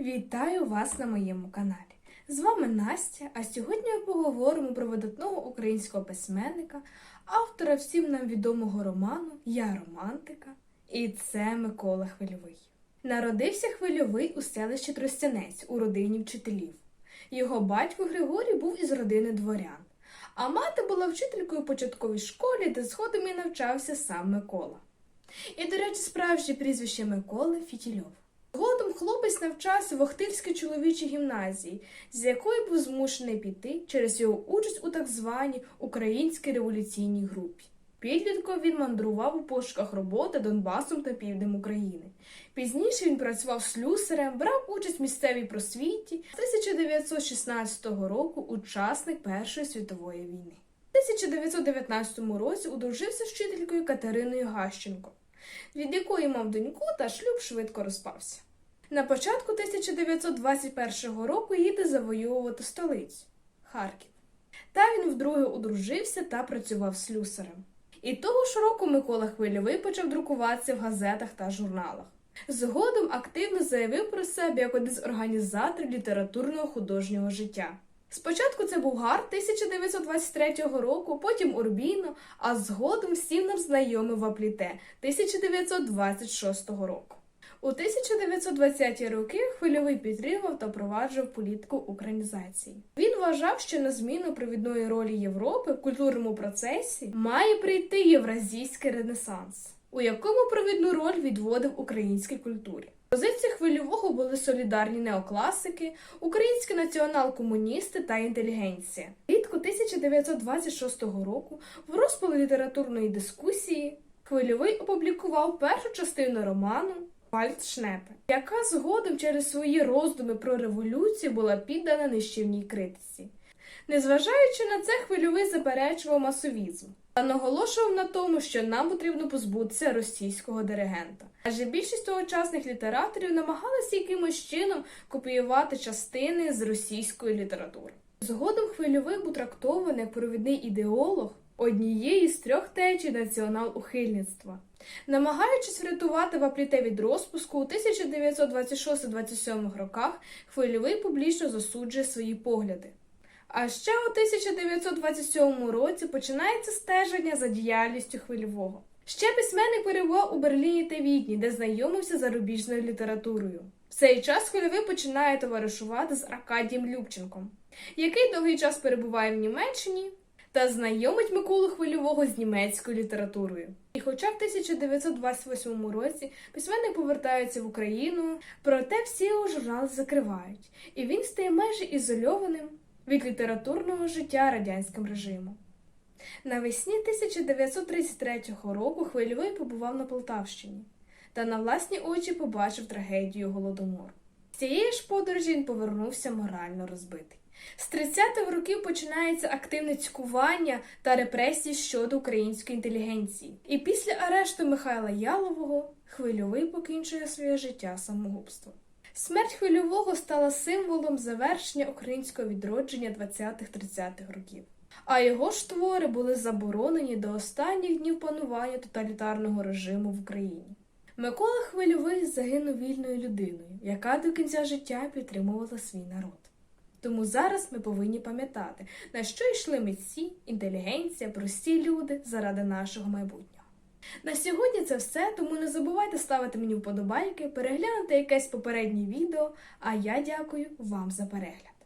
Вітаю вас на моєму каналі. З вами Настя, а сьогодні ми поговоримо про видатного українського письменника, автора всім нам відомого роману Я романтика. І це Микола Хвильовий. Народився Хвильовий у селищі Тростянець у родині вчителів. Його батько Григорій був із родини дворян, а мати була вчителькою в початковій школі, де згодом і навчався сам Микола. І, до речі, справжнє прізвище Миколи Фітільов. Хлопець навчався в Охтирській чоловічій гімназії, з якої був змушений піти через його участь у так званій українській революційній групі. Підлітком він мандрував у пошуках роботи Донбасом та півднем України. Пізніше він працював слюсарем, брав участь в місцевій просвіті. З 1916 року учасник Першої світової війни. У 1919 році одружився з вчителькою Катериною Гащенко від якої мав доньку та шлюб швидко розпався. На початку 1921 року їде завоювати столицю Харків. Та він вдруге одружився та працював слюсарем. І того ж року Микола Хвильовий почав друкуватися в газетах та журналах. Згодом активно заявив про себе як один з організаторів літературного художнього життя. Спочатку це був Гар 1923 року, потім Урбіно, а згодом всім нам знайомий Вапліте 1926 року. У 1920-ті роки хвильовий підтримав та впроваджував політику українізації. Він вважав, що на зміну провідної ролі Європи в культурному процесі має прийти євразійський ренесанс, у якому провідну роль відводив українській культурі. Позиції хвильового були солідарні неокласики, українські націонал-комуністи та інтелігенція. Влітку 1926 року в розпалі літературної дискусії Хвильовий опублікував першу частину роману Вальдшнепе, яка згодом через свої роздуми про революцію була піддана нищівній критиці. Незважаючи на це, хвильовий заперечував масовізм та наголошував на тому, що нам потрібно позбутися російського диригента. Адже більшість тогочасних літераторів намагалися якимось чином копіювати частини з російської літератури. Згодом хвильовий був трактований як провідний ідеолог однієї з трьох течій націонал-ухильництва. Намагаючись врятувати вапліте від розпуску, у 1926-27 роках хвильовий публічно засуджує свої погляди. А ще у 1927 році починається стеження за діяльністю хвильового. Ще письменник перебував у Берліні та Відні, де знайомився з зарубіжною літературою. В цей час хвильовий починає товаришувати з Аркадієм Любченком, який довгий час перебуває в Німеччині та знайомить Миколу Хвильового з німецькою літературою. І хоча в 1928 році письменник повертається в Україну, проте всі його журнали закривають, і він стає майже ізольованим від літературного життя радянським режимом. Навесні 1933 року Хвильовий побував на Полтавщині та на власні очі побачив трагедію Голодомору. З цієї ж подорожі він повернувся морально розбитий. З 30-х років починається активне цькування та репресії щодо української інтелігенції. І після арешту Михайла Ялового Хвильовий покінчує своє життя самогубством. Смерть хвильового стала символом завершення українського відродження 20-30-х років. А його ж твори були заборонені до останніх днів панування тоталітарного режиму в Україні. Микола Хвильовий загинув вільною людиною, яка до кінця життя підтримувала свій народ. Тому зараз ми повинні пам'ятати, на що йшли митці, інтелігенція, прості люди заради нашого майбутнього. На сьогодні це все, тому не забувайте ставити мені вподобайки, переглянути якесь попереднє відео. А я дякую вам за перегляд.